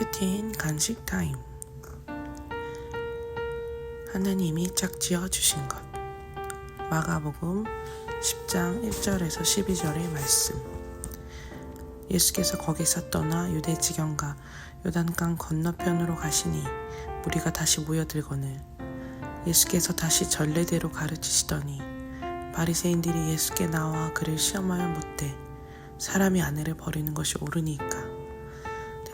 큐티인 간식 타임. 하나님이 짝지어 주신 것. 마가복음 10장 1절에서 12절의 말씀. 예수께서 거기서 떠나 유대 지경과 요단강 건너편으로 가시니 무리가 다시 모여들거늘 예수께서 다시 전례대로 가르치시더니 바리새인들이 예수께 나와 그를 시험하여 묻되 사람이 아내를 버리는 것이 옳으니까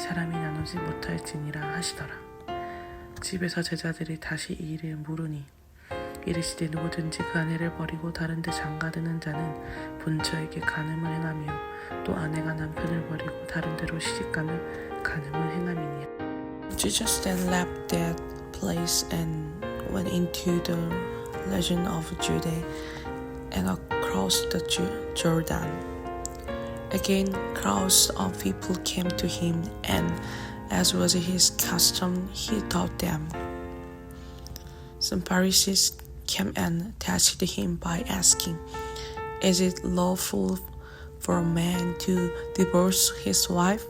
사람이 나누지 못할지니라 하시더라 집에서 제자들이 다시 이 일을 물으니 이르시되 누구든지 그 아내를 버리고 다른 데 장가드는 자는 본처에게 간음을 행하며 또 아내가 남편을 버리고 다른 데로 시집가면 간음을 행함이니라 Jesus then left that place and went into the region of Judea and across the Jordan. Again, crowds of people came to him, and as was his custom, he taught them. Some Pharisees came and tested him by asking, Is it lawful for a man to divorce his wife?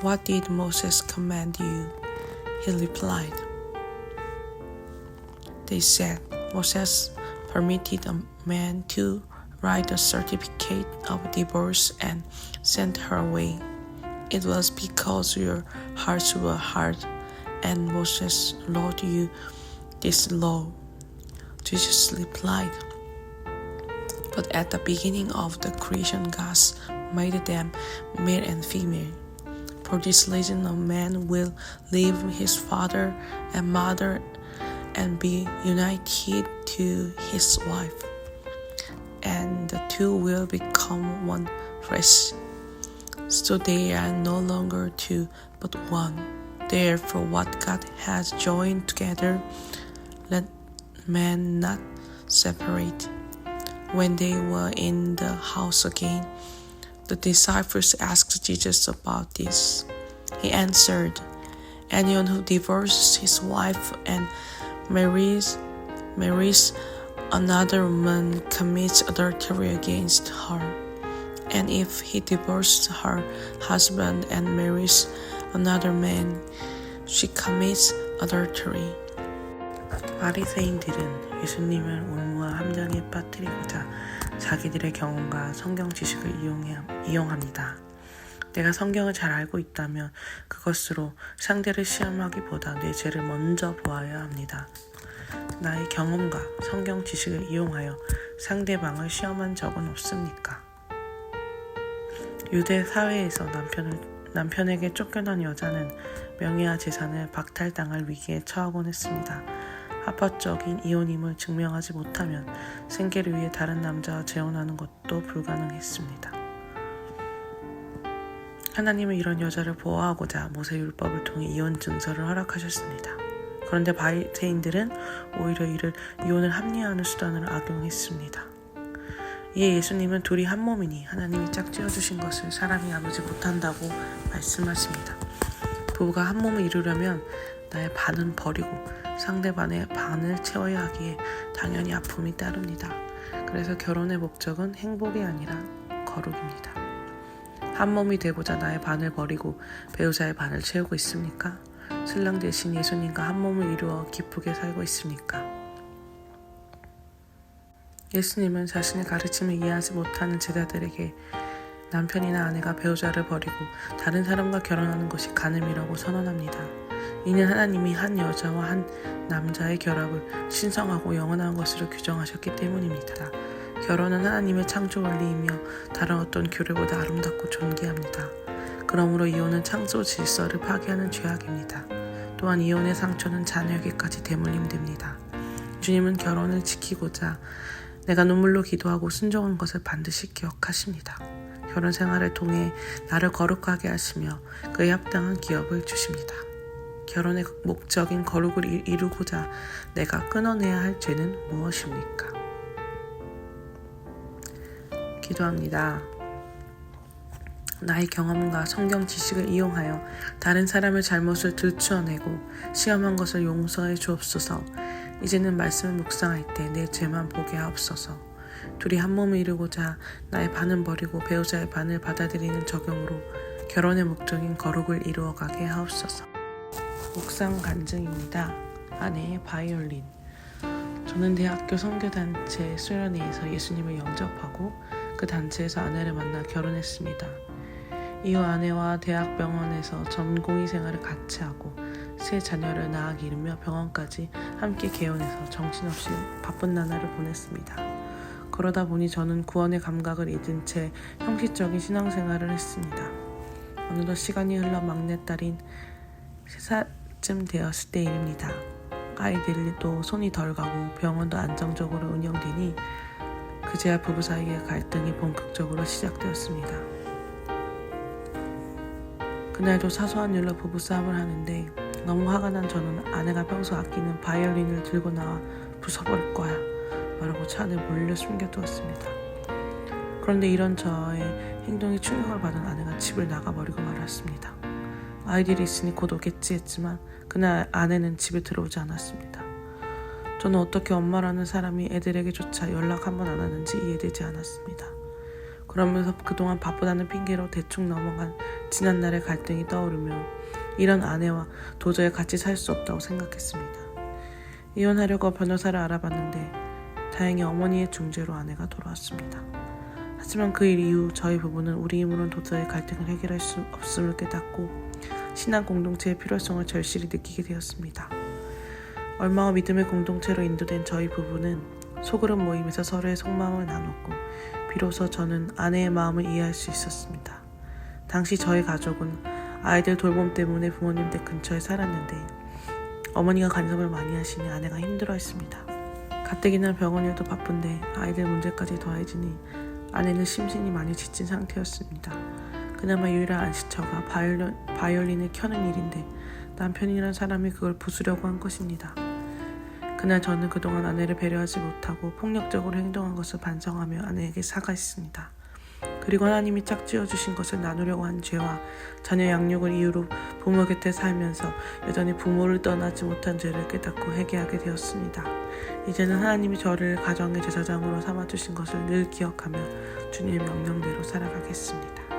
What did Moses command you? He replied, They said, Moses permitted a man to write a certificate of divorce and send her away. It was because your hearts were hard and Moses wrote you this law. Jesus replied, But at the beginning of the creation, God made them male and female. For this reason, a man will leave his father and mother and be united to his wife, and the two will become one flesh. So they are no longer two, but one. Therefore, what God has joined together, let man not separate. When they were in the house again, the disciples asked Jesus about this. He answered, Anyone who divorces his wife and marries marries another woman commits adultery against her. And if he divorces her husband and marries another man, she commits adultery. 바리새인들은 예수님을 올무와 함정에 빠뜨리고자 자기들의 경험과 성경 지식을 이용해, 이용합니다. 내가 성경을 잘 알고 있다면 그것으로 상대를 시험하기보다 내 죄를 먼저 보아야 합니다. 나의 경험과 성경 지식을 이용하여 상대방을 시험한 적은 없습니까? 유대 사회에서 남편을, 남편에게 쫓겨난 여자는 명예와 재산을 박탈당할 위기에 처하곤 했습니다. 합법적인 이혼임을 증명하지 못하면 생계를 위해 다른 남자와 재혼하는 것도 불가능했습니다. 하나님은 이런 여자를 보호하고자 모세 율법을 통해 이혼 증서를 허락하셨습니다. 그런데 바리새인들은 오히려 이를 이혼을 합리화하는 수단으로 악용했습니다. 이에 예수님은 둘이 한 몸이니 하나님이 짝지어 주신 것을 사람이 나누지 못한다고 말씀하십니다. 부부가 한 몸을 이루려면 나의 반은 버리고 상대방의 반을 채워야 하기에 당연히 아픔이 따릅니다. 그래서 결혼의 목적은 행복이 아니라 거룩입니다. 한 몸이 되고자 나의 반을 버리고 배우자의 반을 채우고 있습니까? 신랑 대신 예수님과 한 몸을 이루어 기쁘게 살고 있습니까? 예수님은 자신의 가르침을 이해하지 못하는 제자들에게 남편이나 아내가 배우자를 버리고 다른 사람과 결혼하는 것이 간음이라고 선언합니다. 이는 하나님이 한 여자와 한 남자의 결합을 신성하고 영원한 것으로 규정하셨기 때문입니다. 결혼은 하나님의 창조 원리이며 다른 어떤 교류보다 아름답고 존귀합니다. 그러므로 이혼은 창조 질서를 파괴하는 죄악입니다. 또한 이혼의 상처는 자녀에게까지 대물림됩니다. 주님은 결혼을 지키고자 내가 눈물로 기도하고 순종한 것을 반드시 기억하십니다. 결혼 생활을 통해 나를 거룩하게 하시며 그에 합당한 기업을 주십니다. 결혼의 목적인 거룩을 이- 이루고자 내가 끊어내야 할 죄는 무엇입니까? 기도합니다. 나의 경험과 성경 지식을 이용하여 다른 사람의 잘못을 들추어내고 시험한 것을 용서해 주옵소서. 이제는 말씀을 묵상할 때 내 죄만 보게 하옵소서. 둘이 한 몸을 이루고자 나의 반은 버리고 배우자의 반을 받아들이는 적용으로 결혼의 목적인 거룩을 이루어가게 하옵소서. 묵상 간증입니다. 아내의 바이올린. 저는 대학교 선교단체 수련회에서 예수님을 영접하고 그 단체에서 아내를 만나 결혼했습니다. 이후 아내와 대학병원에서 전공의 생활을 같이 하고 세 자녀를 낳아 기르며 병원까지 함께 개원해서 정신없이 바쁜 나날을 보냈습니다. 그러다 보니 저는 구원의 감각을 잃은 채 형식적인 신앙생활을 했습니다. 어느덧 시간이 흘러 막내딸인 세 살쯤 되었을 때입니다. 아이들도 손이 덜 가고 병원도 안정적으로 운영되니 그제야 부부 사이의 갈등이 본격적으로 시작되었습니다. 그날도 사소한 일로 부부싸움을 하는데 너무 화가 난 저는 아내가 평소 아끼는 바이올린을 들고 나와 부숴버릴 거야 말하고 차 안에 몰래 숨겨두었습니다. 그런데 이런 저의 행동에 충격을 받은 아내가 집을 나가버리고 말았습니다. 아이들이 있으니 곧 오겠지 했지만 그날 아내는 집에 들어오지 않았습니다. 저는 어떻게 엄마라는 사람이 애들에게조차 연락 한번 안 하는지 이해되지 않았습니다. 그러면서 그동안 바쁘다는 핑계로 대충 넘어간 지난날의 갈등이 떠오르며 이런 아내와 도저히 같이 살 수 없다고 생각했습니다. 이혼하려고 변호사를 알아봤는데 다행히 어머니의 중재로 아내가 돌아왔습니다. 하지만 그 일 이후 저희 부부는 우리 힘으로는 도저히 갈등을 해결할 수 없음을 깨닫고 신앙 공동체의 필요성을 절실히 느끼게 되었습니다. 얼마 후 믿음의 공동체로 인도된 저희 부부는 소그룹 모임에서 서로의 속마음을 나눴고 비로소 저는 아내의 마음을 이해할 수 있었습니다. 당시 저희 가족은 아이들 돌봄 때문에 부모님 댁 근처에 살았는데 어머니가 간섭을 많이 하시니 아내가 힘들어했습니다. 가뜩이나 병원 일도 바쁜데 아이들 문제까지 더해지니 아내는 심신이 많이 지친 상태였습니다. 그나마 유일한 안식처가 바이올린, 바이올린을 켜는 일인데 남편이란 사람이 그걸 부수려고 한 것입니다. 그날 저는 그동안 아내를 배려하지 못하고 폭력적으로 행동한 것을 반성하며 아내에게 사과했습니다. 그리고 하나님이 짝지어 주신 것을 나누려고 한 죄와 자녀 양육을 이유로 부모 곁에 살면서 여전히 부모를 떠나지 못한 죄를 깨닫고 회개하게 되었습니다. 이제는 하나님이 저를 가정의 제사장으로 삼아 주신 것을 늘 기억하며 주님의 명령대로 살아가겠습니다.